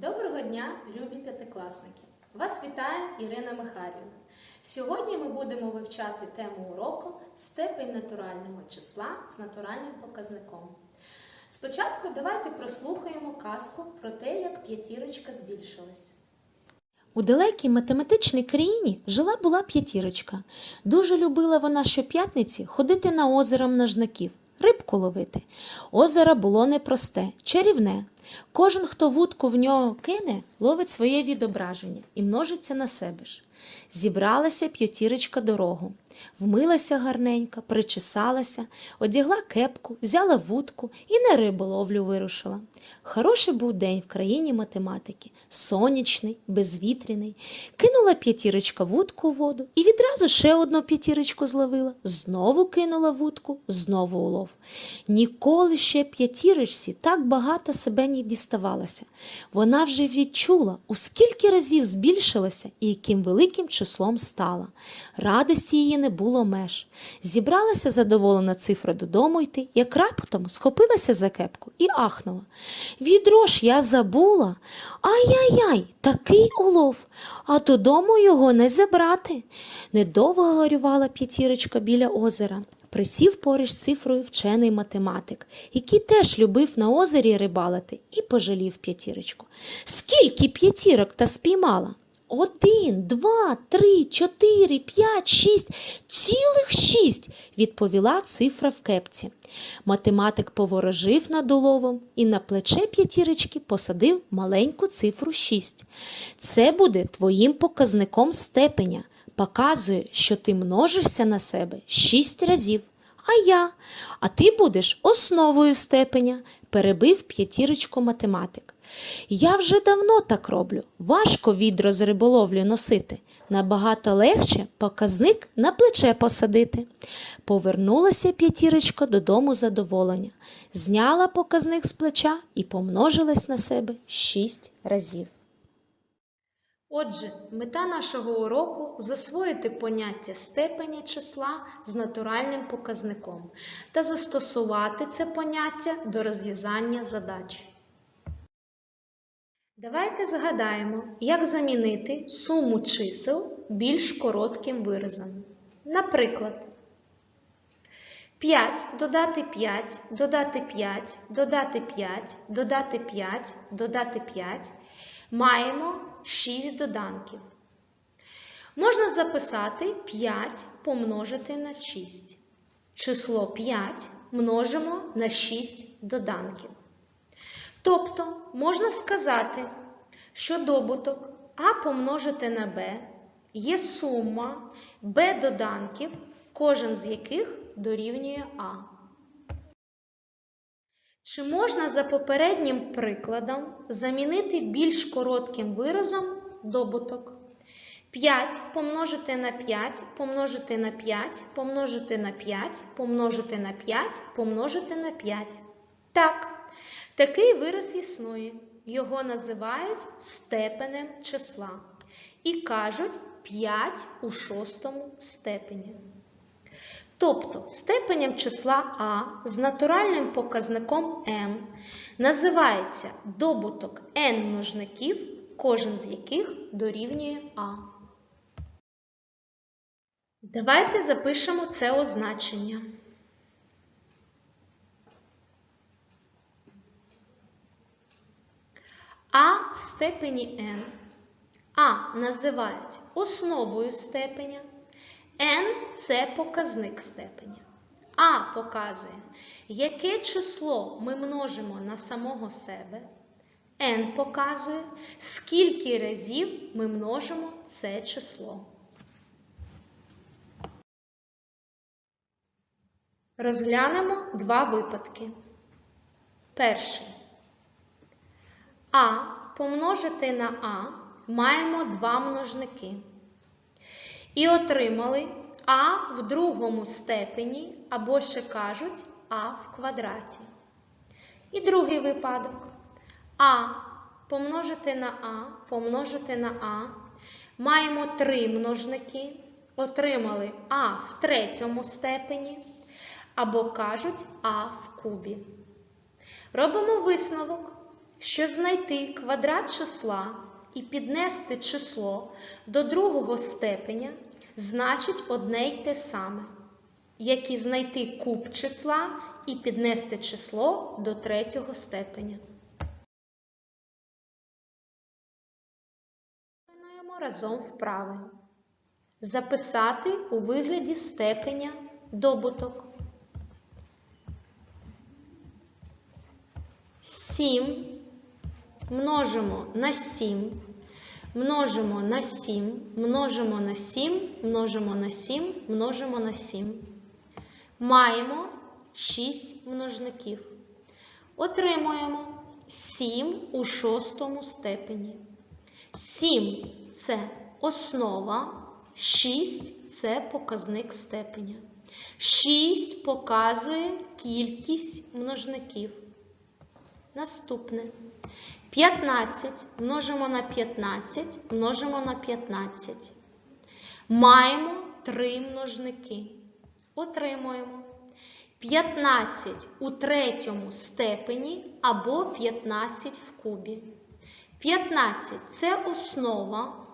Доброго дня, любі п'ятикласники! Вас вітає Ірина Михайлівна. Сьогодні ми будемо вивчати тему уроку степень натурального числа з натуральним показником. Спочатку давайте прослухаємо казку про те, як п'ятірочка збільшилась. У далекій математичній країні жила була п'ятірочка. Дуже любила вона щоп'ятниці ходити на озеро множників, рибку ловити. Озеро було непросте, чарівне. Кожен, хто вудку в нього кине, ловить своє відображення і множиться на себе ж. Зібралася п'ятірочка дорогу, вмилася гарненько, причесалася, одягла кепку, взяла вудку і на риболовлю вирушила. Хороший був день в країні математики, сонячний, безвітряний. Кинула п'ятірочка вудку у воду і відразу ще одну п'ятірочку зловила, знову кинула вудку, знову улов. Ніколи ще п'ятірочці так багато себе не діставалася. Вона вже відчула, у скільки разів збільшилася і яким великим числом стала. Радості її не було меж. Зібралася задоволена цифра додому йти, як раптом схопилася за кепку і ахнула. Відро ж я забула. Ай-яй-яй, такий улов, а додому його не забрати. Недовго горювала п'ятірочка біля озера. Присів поруч цифрою вчений математик, який теж любив на озері рибалити, і пожалів п'ятірочку. Скільки п'ятірок та спіймала? Один, два, три, чотири, п'ять, шість, цілих шість, відповіла цифра в кепці. Математик поворожив над уловом і на плече п'ятірочки посадив маленьку цифру шість. Це буде твоїм показником степеня. Показує, що ти множишся на себе шість разів. А я, а ти будеш основою степеня, перебив п'ятірочку математик. Я вже давно так роблю. Важко відро з риболовлі носити. Набагато легше показник на плече посадити. Повернулася п'ятірочка додому задоволення, зняла показник з плеча і помножилась на себе шість разів. Отже, мета нашого уроку засвоїти поняття степеня числа з натуральним показником та застосувати це поняття до розв'язання задач. Давайте згадаємо, як замінити суму чисел більш коротким виразом. Наприклад, 5 додати 5, додати 5, додати 5, додати 5, додати 5. Маємо 6 доданків. Можна записати 5 помножити на 6. Число 5 множимо на 6 доданків. Тобто можна сказати, що добуток А помножити на Б є сума Б доданків, кожен з яких дорівнює А. Чи можна за попереднім прикладом замінити більш коротким виразом добуток? 5 помножити на 5, помножити на 5, помножити на 5, помножити на 5, помножити на 5. Так. Такий вираз існує. Його називають степенем числа. І кажуть 5 у шостому степені. Тобто степенем числа А з натуральним показником m називається добуток n множників, кожен з яких дорівнює А. Давайте запишемо це означення. А в степені n. А називають основою степеня. n це показник степеня. А показує, яке число ми множимо на самого себе. n показує, скільки разів ми множимо це число. Розглянемо два випадки. Перший. А помножити на А маємо два множники. І отримали А в другому степені, або ще кажуть А в квадраті. І другий випадок. А помножити на А, помножити на А. Маємо три множники. Отримали А в третьому степені, або кажуть А в кубі. Робимо висновок. Що знайти квадрат числа і піднести число до другого степеня значить одне й те саме, як і знайти куб числа і піднести число до третього степеня. Виконуємо разом вправи. Записати у вигляді степеня добуток. 7 множимо на 7, множимо на 7, множимо на 7, множимо на 7, множимо на 7. Маємо 6 множників. Отримуємо 7 у шостому степені. 7 це основа, 6 це показник степеня. 6 показує кількість множників. Наступне. 15 множимо на 15, множимо на 15. Маємо 3 множники. Отримуємо 15 у третьому степені або 15 в кубі. 15 це основа,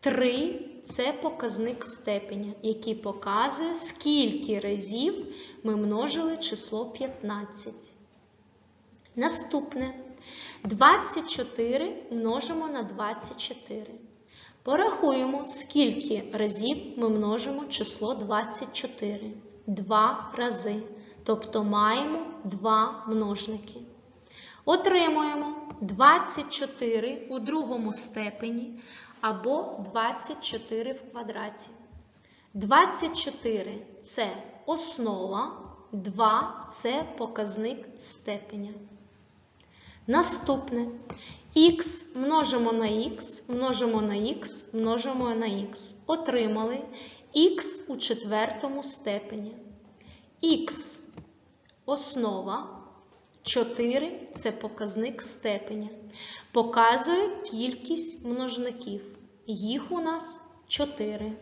3 це показник степеня, який показує, скільки разів ми множили число 15. Наступне 24 множимо на 24. Порахуємо, скільки разів ми множимо число 24. Два рази. Тобто маємо два множники. Отримуємо 24 у другому степені або 24 в квадраті. 24 це основа, 2 це показник степеня. Наступне х множимо на х, множимо на х, множимо на х. Отримали х у четвертому степені. Х основа 4 це показник степеня. Показує кількість множників. Їх у нас 4.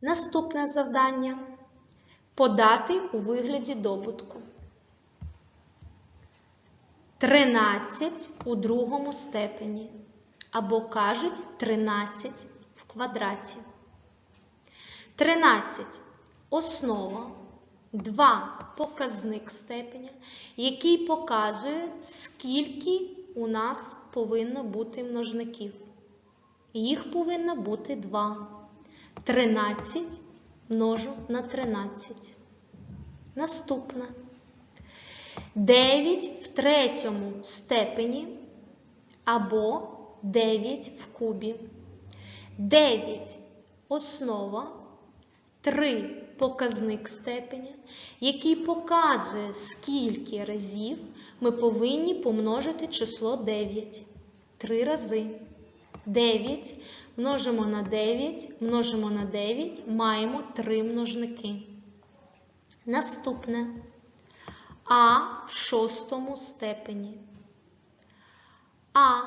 Наступне завдання подати у вигляді добутку. 13 у другому степені. Або кажуть 13 в квадраті. 13 основа. 2 показник степеня, який показує, скільки у нас повинно бути множників. Їх повинно бути 2. 13 множу на 13. Наступне. 9 в третьому степені або 9 в кубі. 9 основа, 3 показник степеня, який показує, скільки разів ми повинні помножити число 9. 3 рази. 9 множимо на 9, множимо на 9, маємо 3 множники. Наступне А в шостому степені. А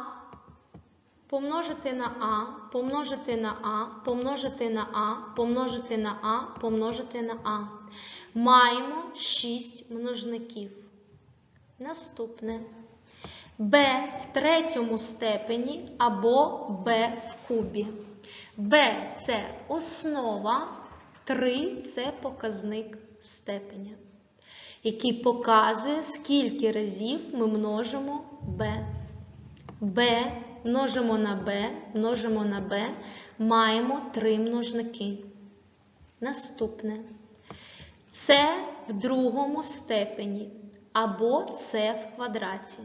помножити на А, помножити на А, помножити на А, помножити на А, помножити на А. Маємо 6 множників. Наступне Б в третьому степені або Б в кубі. Б це основа, 3 це показник степеня, який показує, скільки разів ми множимо Б. Б множимо на Б, множимо на Б, маємо 3 множники. Наступне. Це в другому степені або С в квадраті.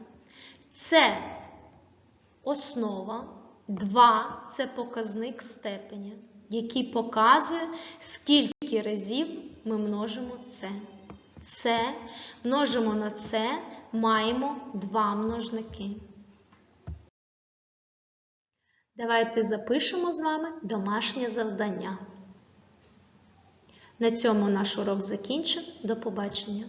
Це основа, 2 це показник степеня, який показує, скільки разів ми множимо це. Це множимо на це, маємо 2 множники. Давайте запишемо з вами домашнє завдання. На цьому наш урок закінчен. До побачення!